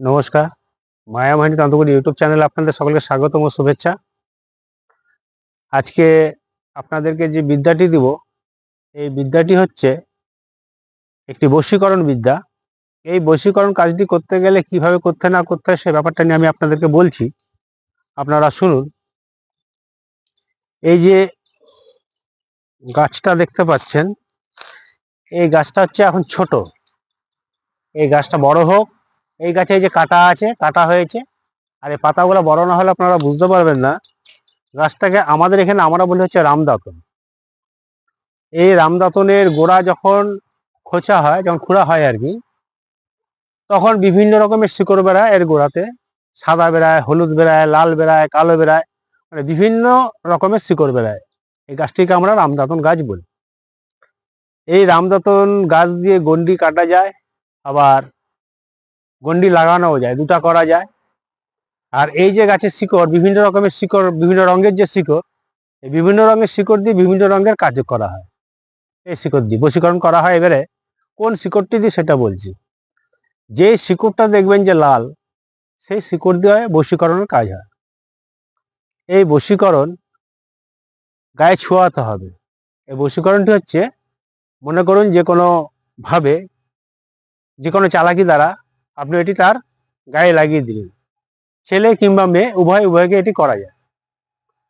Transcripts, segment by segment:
নমস্কার। মায়া মাহিনী তন্ত্রগুলি ইউটিউব চ্যানেলে আপনাদের সকলকে স্বাগতম ও শুভেচ্ছা। আজকে আপনাদেরকে যে বিদ্যাটি দিব, এই বিদ্যাটি হচ্ছে একটি বশীকরণ বিদ্যা। এই বশীকরণ কাজটি করতে গেলে কীভাবে করতে না করতে হয় সে ব্যাপারটা নিয়ে আমি আপনাদেরকে বলছি। আপনারা শুনুন। এই যে গাছটা দেখতে পাচ্ছেন, এই গাছটা হচ্ছে এখন ছোট। এই গাছটা বড় হোক এই গাছে যে কাটা আছে, কাটা হয়েছে। আর এই পাতাগুলো বড় না হলে আপনারা বুঝতে পারবেন না। গাছটাকে আমাদের এখানে আমরা বলি হচ্ছে রামদাতন। এই রামদাতনের গোড়া যখন খোঁচা হয়, যখন খোঁড়া হয় আর কি, তখন বিভিন্ন রকমের শিকড় বেড়ায় এর গোড়াতে। সাদা বেড়ায়, হলুদ বেড়ায়, লাল বেড়ায়, কালো বেড়ায় মানে বিভিন্ন রকমের শিকড় বেড়ায়। এই গাছটিকে আমরা রামদাতন গাছ বলি। এই রামদাতন গাছ দিয়ে গন্ডি কাটা যায়, আবার গন্ডি লাগানোও যায়, দুটা করা যায়। আর এই যে গাছের শিকড়, বিভিন্ন রকমের শিকড়, বিভিন্ন রঙের যে শিকড়, এই বিভিন্ন রঙের শিকড় দিয়ে বিভিন্ন রঙের কাজ করা হয়। এই শিকড় দিয়ে বশীকরণ করা হয়। এবারে কোন শিকড়টি দিয়ে সেটা বলছি। যে শিকড়টা দেখবেন যে লাল, সেই শিকড় দিয়ে বশীকরণের কাজ হয়। এই বশীকরণ গায়ে ছোঁয়াতে হবে। এই বশীকরণটি হচ্ছে, মনে করুন যে কোনো ভাবে, যে কোনো চালাকি দ্বারা আপনি এটি তার গায়ে লাগিয়ে দিলেন। ছেলে কিংবা মেয়ে, উভয়, উভয়কে এটি করা যায়।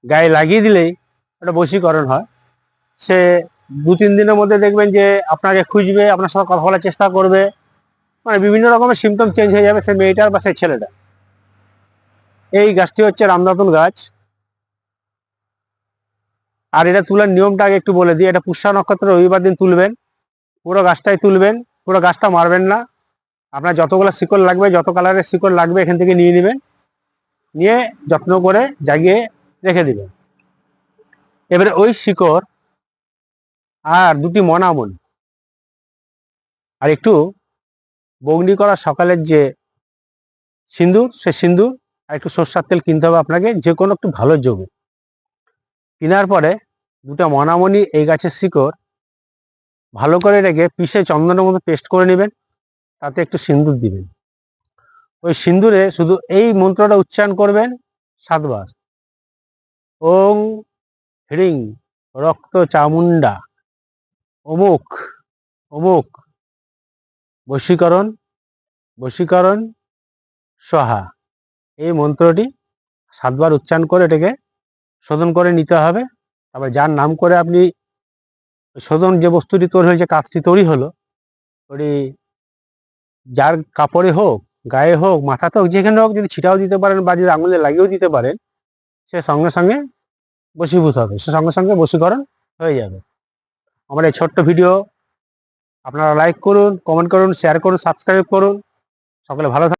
গায়ে লাগিয়ে দিলেই একটা বশীকরণ হয়। সে দু, তিন দিনের মধ্যে দেখবেন যে আপনাকে খুঁজবে, আপনার সাথে কথা বলার চেষ্টা করবে। মানে বিভিন্ন রকমের সিমটম চেঞ্জ হয়ে যাবে সে মেয়েটার বা সেই ছেলেটা এই গাছটি হচ্ছে রামদাতন গাছ। আর এটা তোলার নিয়মটা আগে একটু বলে দিই। এটা পুষ্যা নক্ষত্র রবিবার দিন তুলবেন। পুরো গাছটাই তুলবেন, পুরো গাছটা মারবেন না। আপনার যতগুলো শিকড় লাগবে, যত কালারের শিকড় লাগবে, এখান থেকে নিয়ে নেবেন। নিয়ে যত্ন করে জাগিয়ে রেখে দিবেন। এবারে ওই শিকড় আর দুটি মনামনি। আর একটু বগনি করা সকালের যে সিন্দুর সে সিন্দুর আর একটু সর্ষার তেল কিনতে হবে আপনাকে যে কোনো একটু ভালো যোগে কেনার পরে দুটো মনামনি এই গাছের শিকড় ভালো করে রেখে পিষে চন্দনের মতো পেস্ট করে নেবেন। তাতে একটু সিন্দুর দিবেন। ওই সিন্দুরে শুধু এই মন্ত্রটা উচ্চারণ করবেন সাতবার। ওং হ্রিং রক্ত চামুন্ডা অমুক অমুক, বশীকরণ বশীকরণ সহা এই মন্ত্রটি সাতবার উচ্চারণ করে এটাকে শোধন করে নিতে হবে। তারপর যার নাম করে আপনি শোধন যে বস্তুটি তৈরি হয়েছে, কাজটি তৈরি হলো, ওটি যার কাপড়ে হোক, গায়ে হোক, মাথাতে হোক, যেখানে হোক যদি ছিটাও দিতে পারেন বা যদি আঙুলে লাগিয়েও দিতে পারেন, সে সঙ্গে সঙ্গে বসীভূত হবে। সে সঙ্গে সঙ্গে বশীকরণ হয়ে যাবে। আমার এই ছোট্ট ভিডিও আপনারা লাইক করুন কমেন্ট করুন শেয়ার করুন সাবস্ক্রাইব করুন। সকলে ভালো